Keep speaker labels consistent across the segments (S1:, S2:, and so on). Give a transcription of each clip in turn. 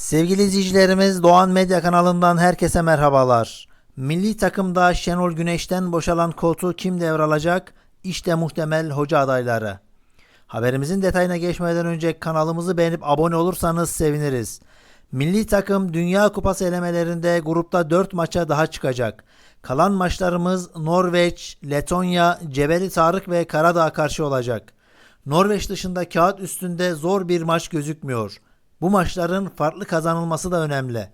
S1: Sevgili izleyicilerimiz Doğan Medya kanalından herkese merhabalar. Milli takımda Şenol Güneş'ten boşalan koltuğu kim devralacak? İşte muhtemel hoca adayları. Haberimizin detayına geçmeden önce kanalımızı beğenip abone olursanız seviniriz. Milli takım Dünya Kupası elemelerinde grupta 4 maça daha çıkacak. Kalan maçlarımız Norveç, Letonya, Cebeli Tarık ve Karadağ karşı olacak. Norveç dışında kağıt üstünde zor bir maç gözükmüyor. Bu maçların farklı kazanılması da önemli.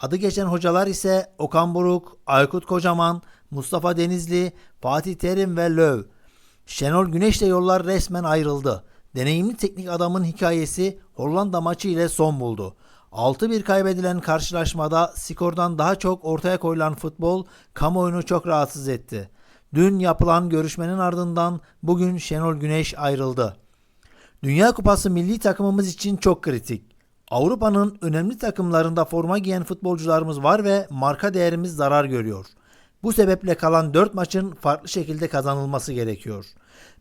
S1: Adı geçen hocalar ise Okan Buruk, Aykut Kocaman, Mustafa Denizli, Fatih Terim ve Löw. Şenol Güneş'le yollar resmen ayrıldı. Deneyimli teknik adamın hikayesi Hollanda maçı ile son buldu. 6-1 kaybedilen karşılaşmada skordan daha çok ortaya koyulan futbol kamuoyunu çok rahatsız etti. Dün yapılan görüşmenin ardından bugün Şenol Güneş ayrıldı. Dünya Kupası milli takımımız için çok kritik. Avrupa'nın önemli takımlarında forma giyen futbolcularımız var ve marka değerimiz zarar görüyor. Bu sebeple kalan 4 maçın farklı şekilde kazanılması gerekiyor.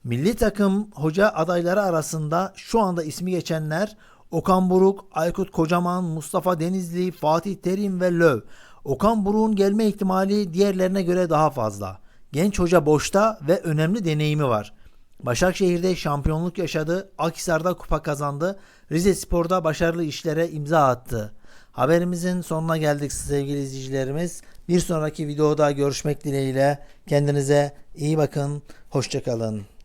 S1: Milli takım hoca adayları arasında şu anda ismi geçenler Okan Buruk, Aykut Kocaman, Mustafa Denizli, Fatih Terim ve Löw. Okan Buruk'un gelme ihtimali diğerlerine göre daha fazla. Genç hoca boşta ve önemli deneyimi var. Başakşehir'de şampiyonluk yaşadı, Akhisar'da kupa kazandı, Rize Spor'da başarılı işlere imza attı. Haberimizin sonuna geldik sevgili izleyicilerimiz. Bir sonraki videoda görüşmek dileğiyle kendinize iyi bakın, hoşçakalın.